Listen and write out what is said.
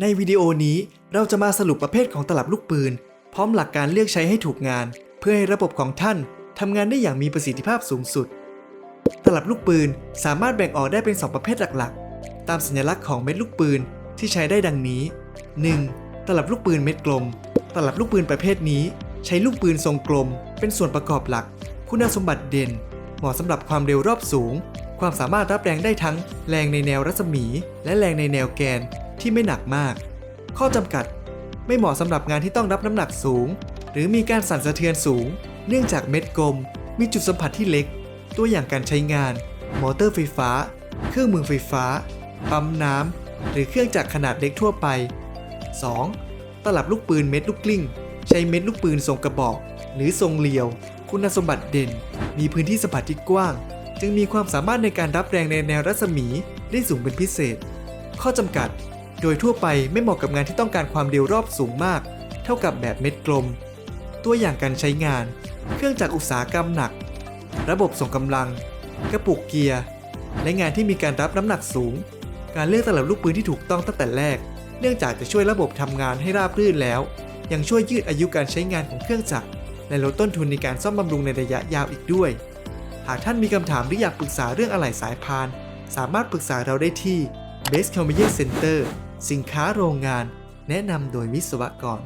ในวิดีโอนี้เราจะมาสรุปประเภทของตลับลูกปืน พร้อมหลักการเลือกใช้ให้ถูกงาน เพื่อให้ระบบของท่านทำงานได้อย่างมีประสิทธิภาพสูงสุด ตลับลูกปืนสามารถแบ่งออกได้เป็น 2 ประเภทหลักๆ ตามสัญลักษณ์ของเม็ดลูกปืนที่ใช้ได้ดังนี้ 1. ตลับลูกปืนเม็ดกลม ตลับลูกปืนประเภทนี้ ใช้ลูกปืนทรงกลม เป็นส่วนประกอบหลัก คุณสมบัติเด่น เหมาะสำหรับความเร็วรอบสูง ความสามารถรับแรงได้ทั้ง แรงในแนวรัศมี และแรงในแนวแกน ที่ไม่หนักมาก ข้อจำกัดไม่เหมาะสำหรับงานที่ต้องรับน้ำหนักสูง หรือมีการสั่นสะเทือนสูง เนื่องจากเม็ดกลม มีจุดสัมผัสที่เล็ก ตัวอย่างการใช้งาน มอเตอร์ไฟฟ้า เครื่องมือไฟฟ้า ปั๊มน้ำ หรือเครื่องจักรขนาดเล็กทั่วไป 2. ตลับลูกปืนเม็ดลูกกลิ้ง ใช้เม็ดลูกปืนทรงกระบอก หรือทรงเรียว คุณสมบัติเด่น มีพื้นที่สัมผัสที่กว้าง จึงมีความสามารถในการรับแรงในแนวรัศมีได้สูงเป็นพิเศษ ข้อจำกัด โดยทั่วไปไม่เหมาะกับงานที่ต้องการความเร็วรอบสูงมาก เท่ากับแบบเม็ดกลม ตัวอย่างการใช้งาน เครื่องจักรอุตสาหกรรมหนัก ระบบส่งกำลัง กระปุกเกียร์ และงานที่มีการรับน้ำหนักสูง การเลือกตลับลูกปืนที่ถูกต้องตั้งแต่แรก เนื่องจากจะช่วยระบบทำงานให้ราบรื่นแล้ว ยังช่วยยืดอายุการใช้งานของเครื่องจักร และลดต้นทุนในการซ่อมบำรุงในระยะยาวอีกด้วย หากท่านมีคำถามหรืออยากปรึกษาเรื่องอะไหล่สายพาน สามารถปรึกษาเราได้ที่ Best Conveyor Center สินค้าโรงงาน แนะนำโดยวิศวกร